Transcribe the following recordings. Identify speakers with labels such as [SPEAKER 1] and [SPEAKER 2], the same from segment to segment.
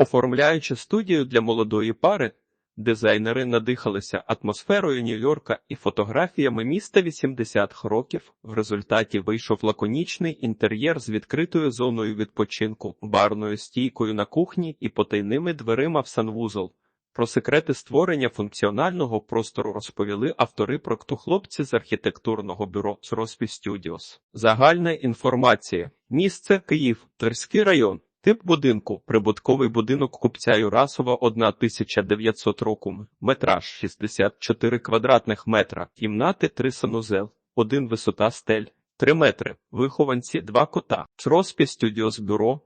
[SPEAKER 1] Оформляючи студію для молодої пари, дизайнери надихалися атмосферою Нью-Йорка і фотографіями міста 80-х років. В результаті вийшов лаконічний інтер'єр з відкритою зоною відпочинку, барною стійкою на кухні і потайними дверима в санвузол. Про секрети створення функціонального простору розповіли автори проекту хлопці з архітектурного бюро Сроспі Studios. Загальна інформація. Місце Київ, Тверський район. Тип будинку. Прибутковий будинок купця Юрасова 1900 року. Метраж 64 квадратних метра. Кімнати 3 санузел. 1 висота стель. 3 метри. Вихованці 2 кота. Сроспі Studios бюро.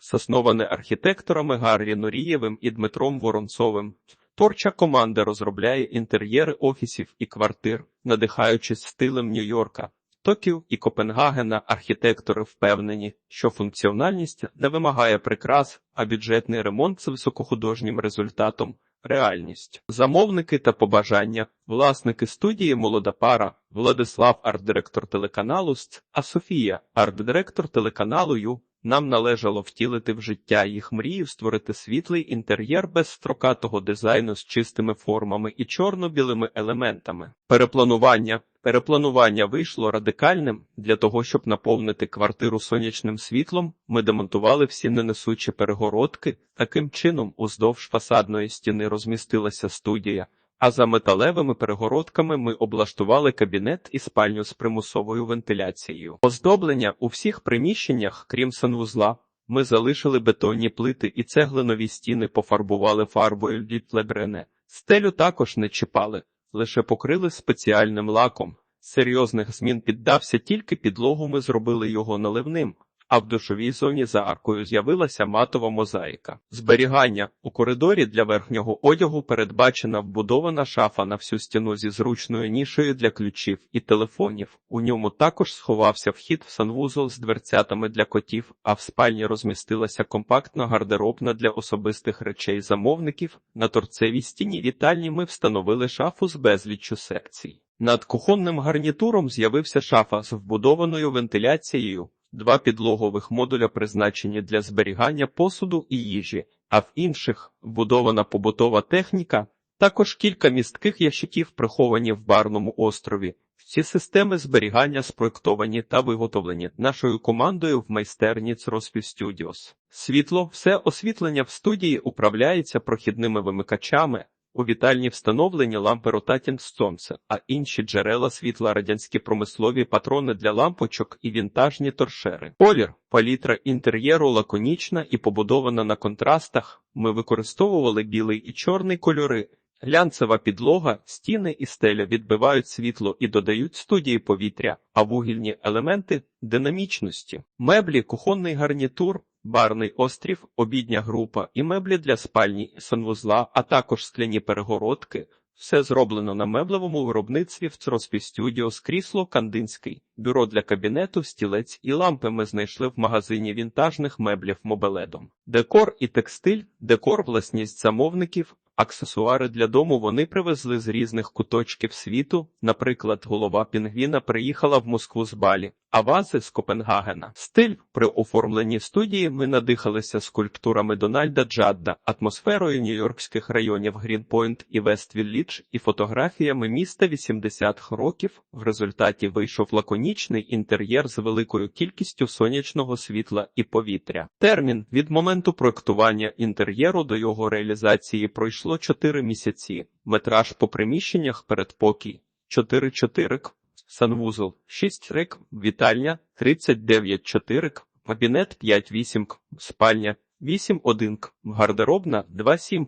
[SPEAKER 1] Засноване архітекторами Гаррі Норієвим і Дмитром Воронцовим. Творча команда розробляє інтер'єри офісів і квартир, надихаючись стилем Нью-Йорка. Токіо і Копенгагена архітектори впевнені, що функціональність не вимагає прикрас, а бюджетний ремонт з високохудожнім результатом реальність. Замовники та побажання, власники студії Молода пара, Владислав, арт-директор телеканалу СЦ, а Софія, арт-директор телеканалу Ю. Нам належало втілити в життя їх мрію створити світлий інтер'єр без строкатого дизайну з чистими формами і чорно-білими елементами. Перепланування. Перепланування вийшло радикальним. Для того, щоб наповнити квартиру сонячним світлом, ми демонтували всі ненесучі перегородки. Таким чином, уздовж фасадної стіни розмістилася студія. А за металевими перегородками ми облаштували кабінет і спальню з примусовою вентиляцією. Оздоблення у всіх приміщеннях, крім санвузла, ми залишили бетонні плити і цеглинові стіни пофарбували фарбою від лебрене. Стелю також не чіпали, лише покрили спеціальним лаком. Серйозних змін піддався тільки підлогу. Ми зробили його наливним. А в душовій зоні за аркою з'явилася матова мозаїка. Зберігання у коридорі для верхнього одягу передбачена вбудована шафа на всю стіну зі зручною нішею для ключів і телефонів. У ньому також сховався вхід в санвузол з дверцятами для котів, а в спальні розмістилася компактна гардеробна для особистих речей замовників. На торцевій стіні вітальні ми встановили шафу з безліччю секцій. Над кухонним гарнітуром з'явився шафа з вбудованою вентиляцією. Два підлогових модуля призначені для зберігання посуду і їжі, а в інших вбудована побутова техніка, також кілька містких ящиків приховані в барному острові. Ці системи зберігання спроектовані та виготовлені нашою командою в майстерні Цроспів Studios. Світло, все освітлення в студії управляється прохідними вимикачами. У вітальні встановлені лампи з сонця, а інші джерела світла радянські промислові патрони для лампочок і вінтажні торшери. Колір, палітра інтер'єру лаконічна і побудована на контрастах. Ми використовували білий і чорний кольори. Глянцева підлога, стіни і стеля відбивають світло і додають студії повітря, а вугільні елементи динамічності. Меблі, кухонний гарнітур, барний острів, обідня група і меблі для спальні санвузла, а також скляні перегородки. Все зроблено на меблевому виробництві в Цроспі Стюдіос крісло Кандинський, бюро для кабінету, стілець і лампи ми знайшли в магазині вінтажних меблів мобеледом. Декор і текстиль, декор власність замовників, аксесуари для дому вони привезли з різних куточків світу. Наприклад, голова пінгвіна приїхала в Москву з Балі, а вази з Копенгагена. Стиль при оформленні студії ми надихалися скульптурами Дональда Джадда, атмосферою нью-йоркських районів Грінпойнт і Вествіллідж і фотографіями міста 80-х років. В результаті вийшов лаконічний інтер'єр з великою кількістю сонячного світла і повітря. Термін від моменту проектування інтер'єру до його реалізації пройшло 4 місяці. Метраж по приміщеннях передпокій 4-4. Санвузол 6 рек, вітальня 39 4 кабінет 5-8 спальня 8-1 гардеробна 2-7.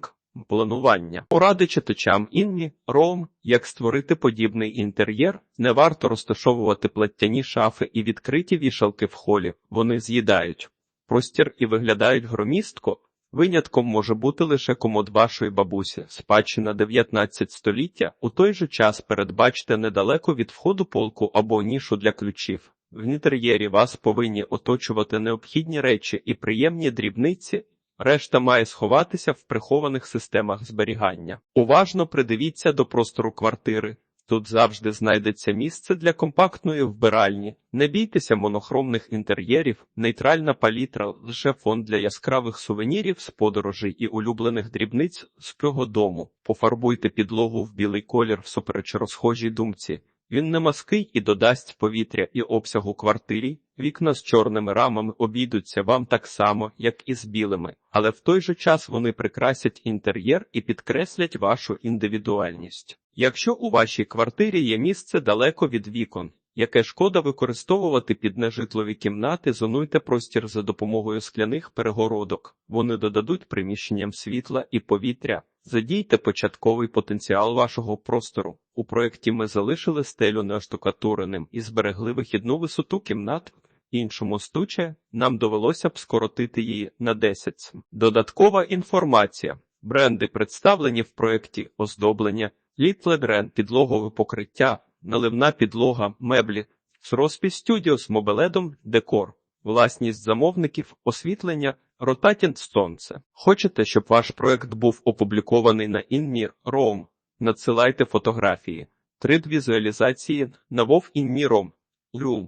[SPEAKER 1] Планування поради читачам інні ром, як створити подібний інтер'єр, не варто розташовувати платтяні шафи і відкриті вішалки в холі. Вони з'їдають простір і виглядають громістко. Винятком може бути лише комод вашої бабусі, спадщина 19 століття. У той же час передбачте недалеко від входу полку або нішу для ключів. В інтер'єрі вас повинні оточувати необхідні речі і приємні дрібниці. Решта має сховатися в прихованих системах зберігання. Уважно придивіться до простору квартири. Тут завжди знайдеться місце для компактної вбиральні. Не бійтеся монохромних інтер'єрів, нейтральна палітра, лише фон для яскравих сувенірів з подорожей і улюблених дрібниць з цього дому. Пофарбуйте підлогу в білий колір всупереч розхожій думці. Він не маский і додасть повітря і обсягу квартирі. Вікна з чорними рамами обійдуться вам так само, як і з білими, але в той же час вони прикрасять інтер'єр і підкреслять вашу індивідуальність. Якщо у вашій квартирі є місце далеко від вікон, яке шкода використовувати під нежитлові кімнати, зонуйте простір за допомогою скляних перегородок. Вони додадуть приміщенням світла і повітря. Задійте початковий потенціал вашого простору. У проєкті ми залишили стелю неоштукатуреним і зберегли вихідну висоту кімнат. Іншому стуче нам довелося б скоротити її на 10. Додаткова інформація. Бренди представлені в проєкті оздоблення, літледрен, підлогове покриття, наливна підлога, меблі, з розпис з мобеледом, декор, власність замовників, освітлення, ротатінт Сонце. Хочете, щоб ваш проект був опублікований на Інмір Roam? Надсилайте фотографії, 3D-візуалізації на WoW InMir Roam. Room.